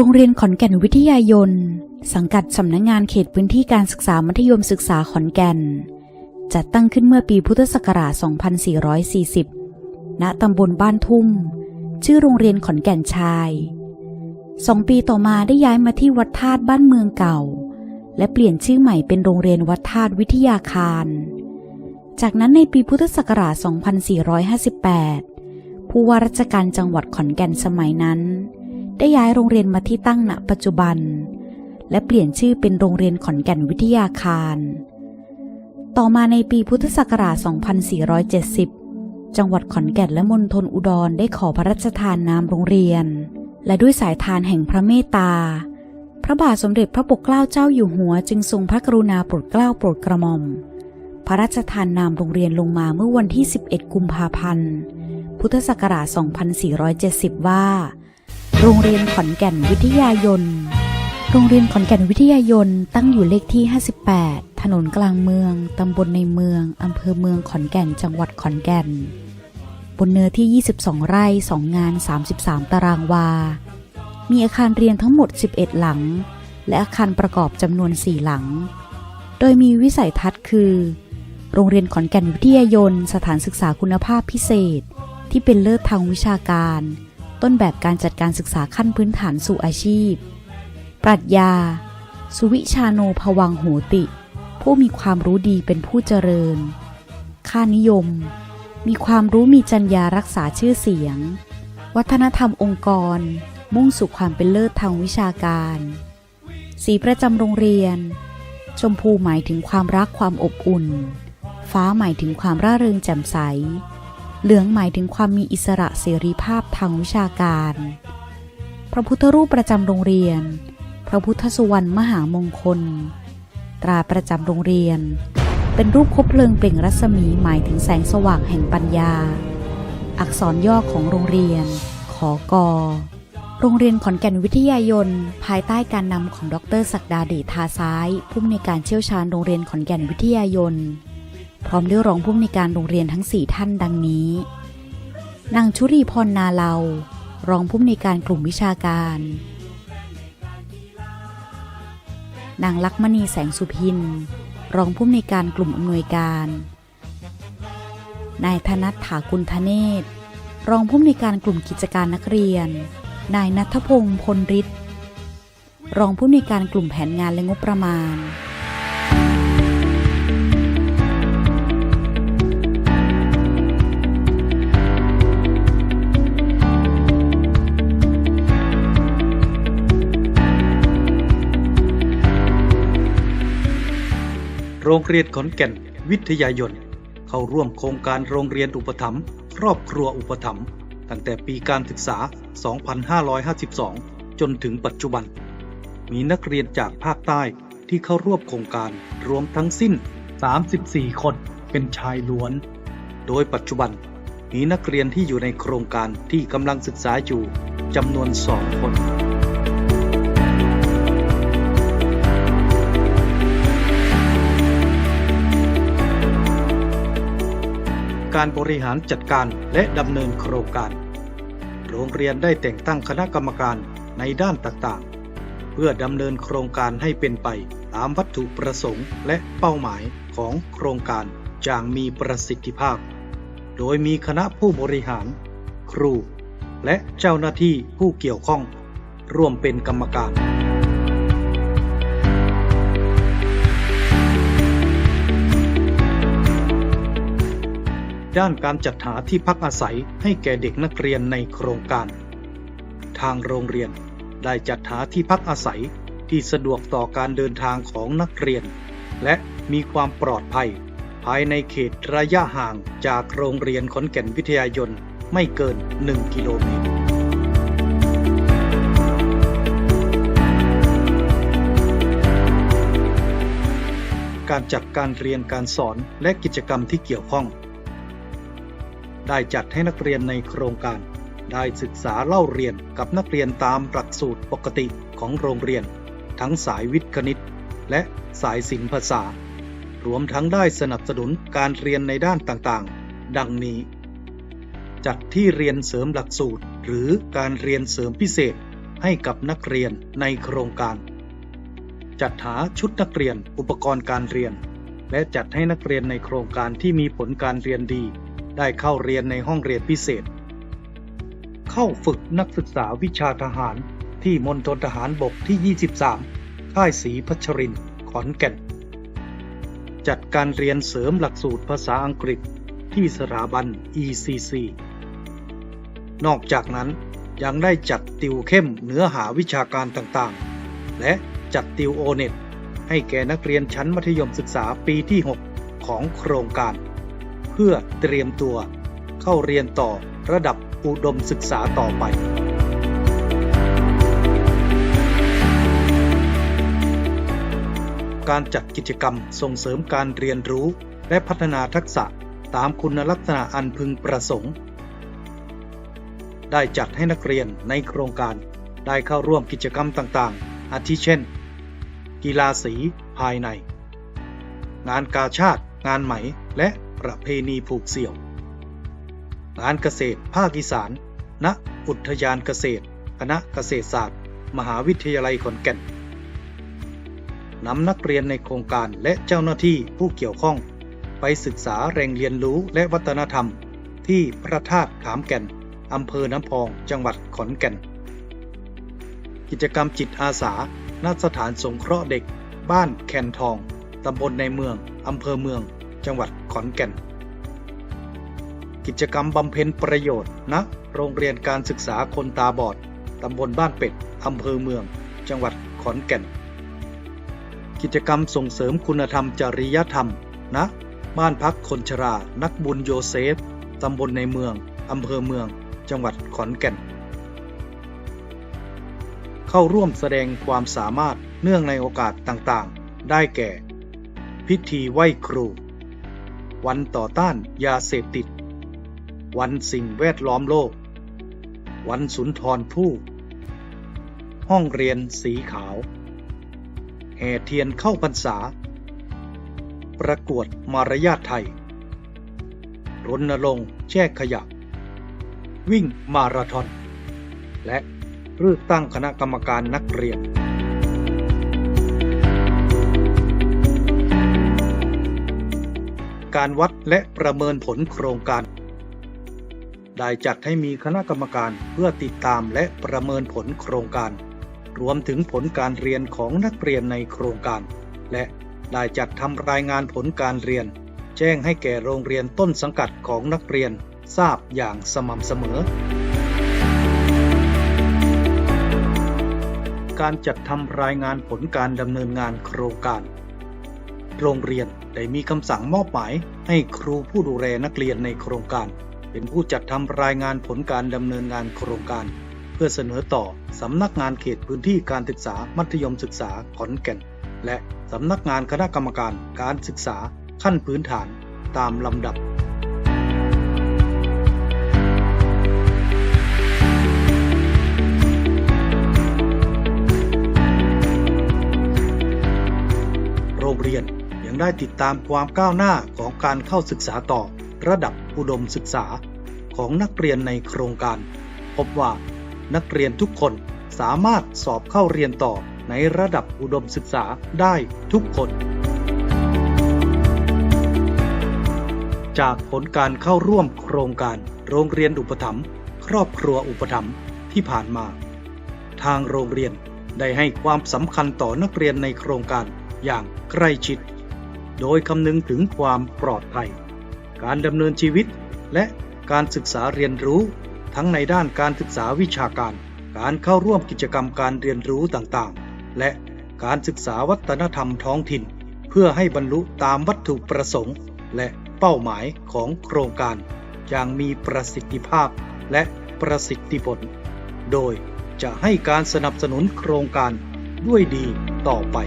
โรงเรียนขอนแก่นวิทยายน สังกัดสำนักงงานเขตพื้นที่การศึกษามัธยมศึกษาขอนแก่น จัดตั้งขึ้นเมื่อปีพุทธศักราช 2440 ณ ตำบลบ้านทุ่ม ชื่อโรงเรียนขอนแก่นชายสองปีต่อมาได้ย้ายมาที่วัดธาตุบ้านเมืองเก่า และเปลี่ยนชื่อใหม่เป็นโรงเรียนวัดธาตุวิทยาคาร จากนั้นในปีพุทธศักราช 2458 ผู้ว่าราชการจังหวัดขอนแก่นสมัยนั้น ได้ย้ายโรงเรียนมาที่ตั้งณปัจจุบัน และเปลี่ยนชื่อเป็นโรงเรียนขอนแก่นวิทยาคาร ต่อมาในปีพุทธศักราช 2470 จังหวัดขอนแก่นและมณฑลอุดรได้ขอพระราชทานนามโรงเรียน และด้วยสายทานแห่งพระเมตตา พระบาทสมเด็จพระปกเกล้าเจ้าอยู่หัวจึงทรงพระกรุณาโปรดเกล้าโปรดกระหม่อม พระราชทานนามโรงเรียนลงมาเมื่อวันที่ 11 กุมภาพันธ์ พุทธศักราช 2470 ว่า โรงเรียนขอนแก่นวิทยายน โรงเรียนขอนแก่นวิทยายนตั้งอยู่เลขที่ 58 ถนนกลางเมือง ตำบลในเมือง อำเภอเมืองขอนแก่น จังหวัดขอนแก่น บนเนื้อที่ 22 ไร่ 2 งาน 33 ตารางวา มีอาคารเรียนทั้งหมด 11 หลัง และอาคารประกอบจำนวน 4 หลัง โดยมีวิสัยทัศน์คือ โรงเรียนขอนแก่นวิทยายน สถานศึกษาคุณภาพพิเศษ ที่เป็นเลิศทางวิชาการ ต้นแบบการจัดการศึกษาขั้นพื้นฐานสู่อาชีพ ปรัชญา สุวิชาโนภวังโหติ ผู้มีความรู้ดีเป็นผู้เจริญ ค่านิยม มีความรู้มีจรรยารักษาชื่อเสียง วัฒนธรรมองค์กร มุ่งสู่ความเป็นเลิศทางวิชาการ สีประจำโรงเรียน ชมพูหมายถึงความรักความอบอุ่น ฟ้าหมายถึงความร่าเริงแจ่มใส เหลืองหมายถึงความมีอิสระเสรีภาพทางวิชาการ พระพุทธรูปประจำโรงเรียน พระพุทธสุวรรณมหามงคล ตราประจำโรงเรียน เป็นรูปคบเพลิงเปล่งรัศมีหมายถึงแสงสว่างแห่งปัญญา อักษรย่อของโรงเรียน ขอกอโรงเรียนขอนแก่นวิทยายน ภายใต้การนำของดรศักดาเดชทาซ้าย ผู้อำนวยการเชี่ยวชาญโรงเรียนขอนแก่นวิทยายน พร้อมด้วยรองผู้อำนวยการโรงเรียนทั้ง4ท่านดังนี้ นางชุรีพรนาเลารองผู้อำนวยการกลุ่มวิชาการ นางลักษมณีแสงสุพิน รองผู้อำนวยการกลุ่มอำนวยการ นายธนัทถากุลธเนศ รองผู้อำนวยการกลุ่มกิจการนักเรียน นายนัทพงศ์พลฤทธิ์ รองผู้อำนวยการกลุ่มแผนงานและงบประมาณ โรงเรียนขอนแก่นวิทยายน เข้าร่วมโครงการโรงเรียนอุปถัมภ์ครอบครัวอุปถัมภ์ตั้งแต่ปีการศึกษา 2552 จนถึงปัจจุบัน มีนักเรียนจากภาคใต้ที่เข้าร่วมโครงการรวมทั้งสิ้น 34 คนเป็นชายล้วน โดยปัจจุบันมีนักเรียนที่อยู่ในโครงการที่กำลังศึกษาอยู่จำนวนสองคน การบริหารจัดการและดำเนินโครงการ โรงเรียนได้แต่งตั้งคณะกรรมการในด้านต่างๆ เพื่อดำเนินโครงการให้เป็นไปตามวัตถุประสงค์และเป้าหมายของโครงการอย่างมีประสิทธิภาพ โดยมีคณะผู้บริหาร ครู และเจ้าหน้าที่ผู้เกี่ยวข้อง ร่วมเป็นกรรมการ ด้านการจัดหาที่พักอาศัยให้แก่เด็กนักเรียนในโครงการ ทางโรงเรียนได้จัดหาที่พักอาศัยที่สะดวกต่อการเดินทางของนักเรียน และมีความปลอดภัย ภายในเขตระยะห่างจากโรงเรียนขอนแก่นวิทยายนไม่เกิน 1 กิโลเมตรการจัดการเรียนการสอนและกิจกรรมที่เกี่ยวข้อง ได้จัดให้นักเรียนในโครงการ ได้ศึกษาเล่าเรียนกับนักเรียนตามหลักสูตรปกติของโรงเรียน ทั้งสายวิทย์คณิต และสายศิลปภาษา รวมทั้งได้สนับสนุนการเรียนในด้านต่างๆ ดังนี้ จัดที่เรียนเสริมหลักสูตร หรือการเรียนเสริมพิเศษให้กับนักเรียนในโครงการ จัดหาชุดนักเรียนอุปกรณ์การเรียน และจัดให้นักเรียนในโครงการที่มีผลการเรียนดี ได้เข้าเรียนในห้องเรียนพิเศษ เข้าฝึกนักศึกษาวิชาทหารที่มณฑลทหารบกที่ 23 ค่ายศรีพัชริน ขอนแก่น จัดการเรียนเสริมหลักสูตรภาษาอังกฤษที่สถาบัน ECC นอกจากนั้นยังได้จัดติวเข้มเนื้อหาวิชาการต่างๆ และจัดติวโอเน็ตให้แก่นักเรียนชั้นมัธยมศึกษาปีที่ 6 ของโครงการ พื่อเตรียมตัว เข้าเรียนต่อระดับอุดมศึกษาต่อไป การจัดกิจกรรมส่งเสริมการเรียนรู้และพัฒนาทักษะตามคุณลักษณะอันพึงประสงค์ ได้จัดให้นักเรียนในโครงการได้เข้าร่วมกิจกรรมต่างๆ อาทิเช่น กีฬาสีภายใน งานกาชาติ งานไหม และประเพณีผูกเสี่ยว งานเกษตรภาคอีสาน ณ อุทยานเกษตร คณะเกษตรศาสตร์ มหาวิทยาลัยขอนแก่นนำนักเรียนในโครงการและเจ้าหน้าที่ผู้เกี่ยวข้อง ไปศึกษาแหล่งเรียนรู้และวัฒนธรรม ที่พระธาตุขามแก่นอำเภอน้ำพอง จังหวัดขอนแก่น กิจกรรมจิตอาสาณสถานสงเคราะห์เด็ก บ้านแคนทอง ตำบลในเมือง อำเภอเมือง จังหวัดขอนแก่น กิจกรรมบำเพ็ญประโยชน์ณโรงเรียนการศึกษาคนตาบอด ตำบลบ้านเป็ด อำเภอเมือง จังหวัดขอนแก่น กิจกรรมส่งเสริมคุณธรรมจริยธรรมณบ้านพักคนชรา นักบุญโยเซฟ ตำบลในเมือง อำเภอเมือง จังหวัดขอนแก่น เข้าร่วมแสดงความสามารถเนื่องในโอกาสต่างๆ ได้แก่ พิธีไหว้ครู วันต่อต้านยาเสพติด วันสิ่งแวดล้อมโลก วันสุนทรภู่ห้องเรียนสีขาว แห่เทียนเข้าพรรษา ประกวดมารยาทไทย รณรงค์แช่ขยะ วิ่งมาราธอน และเลือกตั้งคณะกรรมการนักเรียน การวัดและประเมินผลโครงการ ได้จัดให้มีคณะกรรมการเพื่อติดตามและประเมินผลโครงการ รวมถึงผลการเรียนของนักเรียนในโครงการ และได้จัดทำรายงานผลการเรียน แจ้งให้แก่โรงเรียนต้นสังกัดของนักเรียนทราบอย่างสม่ำเสมอ การจัดทำรายงานผลการดำเนินงานโครงการ โรงเรียนได้มีคำสั่งมอบหมายให้ครูผู้ดูแลนักเรียนในโครงการ เป็นผู้จัดทำรายงานผลการดำเนินงานโครงการ เพื่อเสนอต่อสำนักงานเขตพื้นที่การศึกษามัธยมศึกษาขอนแก่น และสำนักงานคณะกรรมการการศึกษาขั้นพื้นฐานตามลำดับโรงเรียน ยังได้ติดตามความก้าวหน้าของการเข้าศึกษาต่อระดับอุดมศึกษาของนักเรียนในโครงการ พบว่านักเรียนทุกคนสามารถสอบเข้าเรียนต่อในระดับอุดมศึกษาได้ทุกคน จากผลการเข้าร่วมโครงการโรงเรียนอุปถัมภ์ครอบครัวอุปถัมภ์ที่ผ่านมา ทางโรงเรียนได้ให้ความสำคัญต่อนักเรียนในโครงการอย่างใกล้ชิด โดยคำนึงถึงความปลอดภัย การดำเนินชีวิต และการศึกษาเรียนรู้ ทั้งในด้านการศึกษาวิชาการ การเข้าร่วมกิจกรรมการเรียนรู้ต่างๆ และการศึกษาวัฒนธรรมท้องถิ่น เพื่อให้บรรลุตามวัตถุประสงค์ และเป้าหมายของโครงการ อย่างมีประสิทธิภาพและประสิทธิผล โดยจะให้การสนับสนุนโครงการด้วยดีต่อไป